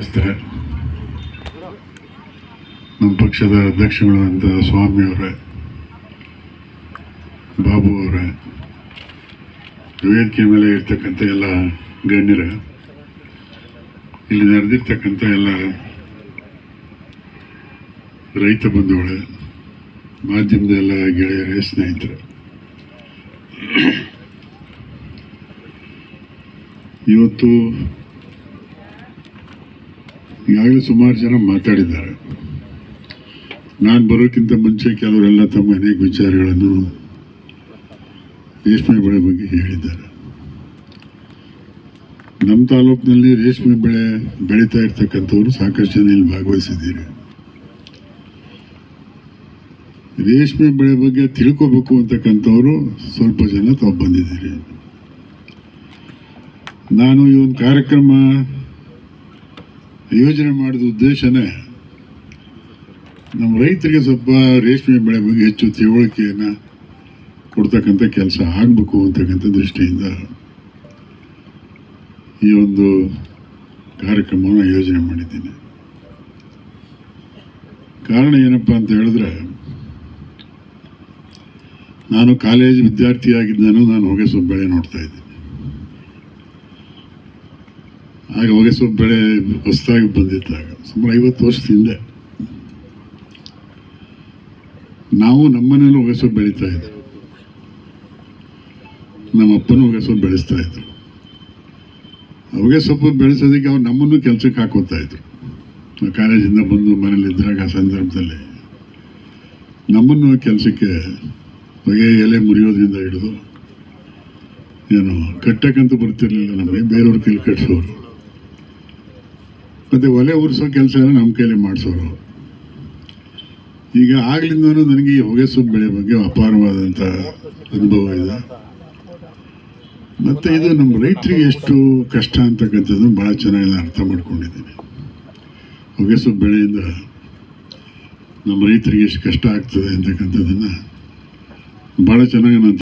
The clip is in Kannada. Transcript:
ನಮಸ್ತೆ ನಮ್ಮ ಪಕ್ಷದ ಅಧ್ಯಕ್ಷಗಳು ಅಂತ ಸ್ವಾಮಿ ಅವರೇ, ಬಾಬು ಅವರೇ, ವೇದಿಕೆ ಮೇಲೆ ಇರ್ತಕ್ಕಂಥ ಎಲ್ಲ ಗಣ್ಯರ, ಇಲ್ಲಿ ನಡೆದಿರ್ತಕ್ಕಂಥ ಎಲ್ಲ ರೈತ ಬಂಧುಗಳೇ, ಮಾಧ್ಯಮದ ಎಲ್ಲ ಗೆಳೆಯರೇ, ಸ್ನೇಹಿತರೆ. ಇವತ್ತು ಈಗಾಗಲೇ ಸುಮಾರು ಜನ ಮಾತಾಡಿದ್ದಾರೆ. ನಾನು ಬರೋಕ್ಕಿಂತ ಮುಂಚೆ ಕೆಲವರೆಲ್ಲ ತಮ್ಮ ಅನೇಕ ವಿಚಾರಗಳನ್ನು ರೇಷ್ಮೆ ಬೆಳೆ ಬಗ್ಗೆ ಹೇಳಿದ್ದಾರೆ. ನಮ್ಮ ತಾಲೂಕಿನಲ್ಲಿ ರೇಷ್ಮೆ ಬೆಳೆ ಬೆಳೀತಾ ಇರ್ತಕ್ಕಂಥವ್ರು ಸಾಕಷ್ಟು ಜನ ಇಲ್ಲಿ ಭಾಗವಹಿಸಿದ್ದೀರಿ. ರೇಷ್ಮೆ ಬೆಳೆ ಬಗ್ಗೆ ತಿಳ್ಕೋಬೇಕು ಅಂತಕ್ಕಂಥವ್ರು ಸ್ವಲ್ಪ ಜನ ತಾವು ಬಂದಿದ್ದೀರಿ. ನಾನು ಈ ಒಂದು ಕಾರ್ಯಕ್ರಮ ಯೋಜನೆ ಮಾಡಿದ ಉದ್ದೇಶನೇ ನಮ್ಮ ರೈತರಿಗೆ ಸ್ವಲ್ಪ ರೇಷ್ಮೆ ಬೆಳೆ ಬಗ್ಗೆ ಹೆಚ್ಚು ತಿಳುವಳಿಕೆಯನ್ನು ಕೊಡ್ತಕ್ಕಂಥ ಕೆಲಸ ಆಗಬೇಕು ಅಂತಕ್ಕಂಥ ದೃಷ್ಟಿಯಿಂದ ಈ ಒಂದು ಕಾರ್ಯಕ್ರಮವನ್ನು ಯೋಜನೆ ಮಾಡಿದ್ದೀನಿ. ಕಾರಣ ಏನಪ್ಪ ಅಂತ ಹೇಳಿದ್ರೆ, ನಾನು ಕಾಲೇಜ್ ವಿದ್ಯಾರ್ಥಿಯಾಗಿದ್ದಾನು ನಾನು ಹೊಗೆ ಬೆಳೆ ನೋಡ್ತಾ ಇದ್ದೀನಿ. ಆಗ ಹೊಗೆ ಸೊಪ್ಪು ಬೆಳೆ ಹೊಸದಾಗಿ ಬಂದಿದ್ದಾಗ ಸುಮಾರು ಐವತ್ತು ವರ್ಷದ ಹಿಂದೆ ನಾವು ನಮ್ಮನೇಲಿ ಹೊಗೆ ಸೊಪ್ಪು ಬೆಳೀತಾ ಇದ್ದರು. ನಮ್ಮ ಅಪ್ಪನೂ ಹೊಗೆಸೊಪ್ಪು ಬೆಳೆಸ್ತಾ ಇದ್ರು ಹೊಗೆ ಸೊಪ್ಪು ಬೆಳೆಸೋದಕ್ಕೆ ಅವ್ರು ನಮ್ಮನ್ನು ಕೆಲಸಕ್ಕೆ ಹಾಕೋತಾ ಇದ್ರು. ನಾವು ಕಾಲೇಜಿಂದ ಬಂದು ಮನೇಲಿ ಇದ್ದಾಗ ಆ ಸಂದರ್ಭದಲ್ಲಿ ನಮ್ಮನ್ನು ಕೆಲಸಕ್ಕೆ ಹೊಗೆ ಎಲೆ ಮುರಿಯೋದ್ರಿಂದ ಹಿಡಿದು ಏನು ಕಟ್ಟಕ್ಕಂತೂ ಬರ್ತಿರ್ಲಿಲ್ಲ ನಮಗೆ ಬೇರೆಯವ್ರ ಕೈಲಿ ಕಟ್ಸೋರು ಮತ್ತು ಒಲೆ ಉರಿಸೋ ಕೆಲಸ ಎಲ್ಲ ನಮ್ಮ ಕೈಲಿ ಮಾಡಿಸೋರು. ಈಗ ಆಗ್ಲಿಂದ ನನಗೆ ಈ ಹೊಗೆ ಸೊಪ್ಪು ಬೆಳೆ ಬಗ್ಗೆ ಅಪಾರವಾದಂಥ ಅನುಭವ ಇದೆ. ಮತ್ತು ಇದು ನಮ್ಮ ರೈತರಿಗೆ ಎಷ್ಟು ಕಷ್ಟ ಅಂತಕ್ಕಂಥದ್ದು ಭಾಳ ಚೆನ್ನಾಗಿ ನಾನು ಅರ್ಥ ಮಾಡ್ಕೊಂಡಿದ್ದೀನಿ. ಹೊಗೆ ಸೊಪ್ಪು ಬೆಳೆಯಿಂದ ನಮ್ಮ ರೈತರಿಗೆ ಎಷ್ಟು ಕಷ್ಟ ಆಗ್ತದೆ ಅಂತಕ್ಕಂಥದ್ದನ್ನು ಭಾಳ ಚೆನ್ನಾಗಿ ನಾನು